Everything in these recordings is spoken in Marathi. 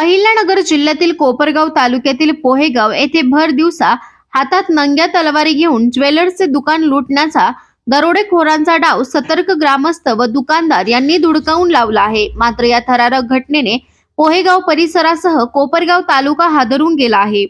अहिल्यानगर जिल्ह्यातील कोपरगाव तालुक्यातील पोहेगाव येथे भर दिवसा हातात नंग्या तलवारी घेऊन ज्वेलर्सचे दुकान लुटण्याचा दरोडेखोरांचा डाव सतर्क ग्रामस्थ व दुकानदार यांनी धुडकावून लावला आहे. मात्र या थरारक घटनेने पोहेगाव परिसरासह कोपरगाव तालुका हादरून गेला आहे.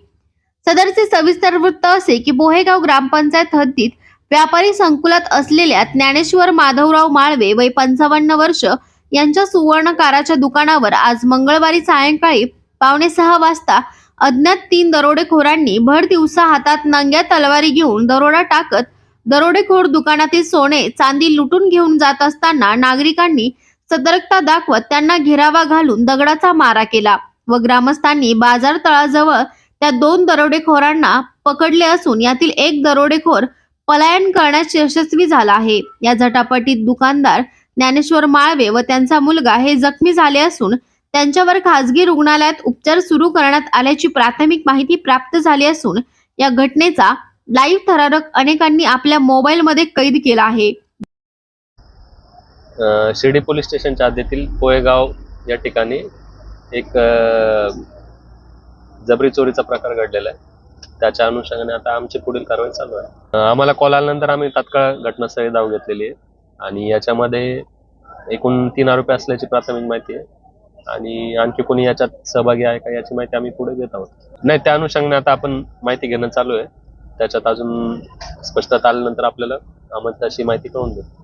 सदरचे सविस्तर वृत्त असे की पोहेगाव ग्रामपंचायत हद्दीत व्यापारी संकुलात असलेल्या ज्ञानेश्वर माधवराव माळवे वय पंचावन्न वर्ष यांच्या सुवर्णकाराच्या दुकानावर आज मंगळवारी सायंकाळी पावणे सहा वाजता अज्ञात तीन दरोडेखोरांनी भर दिवसा हातात नंग्या तलवारी घेऊन दरोडा टाकत दरोडेखोर दुकानातील सोने चांदी लुटून घेऊन जात असताना नागरिकांनी सतर्कता दाखवत त्यांना घेरावा घालून दगडाचा मारा केला व ग्रामस्थांनी बाजार तळाजवळ त्या दोन दरोडेखोरांना पकडले असून यातील एक दरोडेखोर पलायन करण्यास यशस्वी झाला आहे. या झटापटीत दुकानदार ज्ञानेश्वर माळवे व त्यांचा मुलगा हे जखमी झाले असून त्यांच्यावर खासगी रुग्णालयात उपचार सुरू करण्यात आल्याची प्राथमिक माहिती प्राप्त झाली असून या घटनेचा लाईव्ह थरारक अनेकांनी आपल्या मोबाईलमध्ये कैद केला आहे. शिर्डी पोलीस स्टेशनच्या हद्दीतील पोयगाव या ठिकाणी एक जबरी चोरीचा प्रकार घडलेला आहे. त्याच्या अनुषंगाने आता आमची पुढील कारवाई चालू आहे. आम्हाला कॉल आल्यानंतर आम्ही तात्काळ घटनास्थळी धाव घेतलेली आहे. आणि याच्यामध्ये एकूण तीन आरोपी असल्याची प्राथमिक माहिती आहे. आणि आणखी कोणी याच्यात सहभागी आहे का याची माहिती आम्ही पुढे देत आहोत. नाही त्या अनुषंगाने आता आपण माहिती घेणं चालू आहे. त्याच्यात अजून स्पष्टता आल्यानंतर आपल्याला आम्हाला तशी माहिती कळून देतो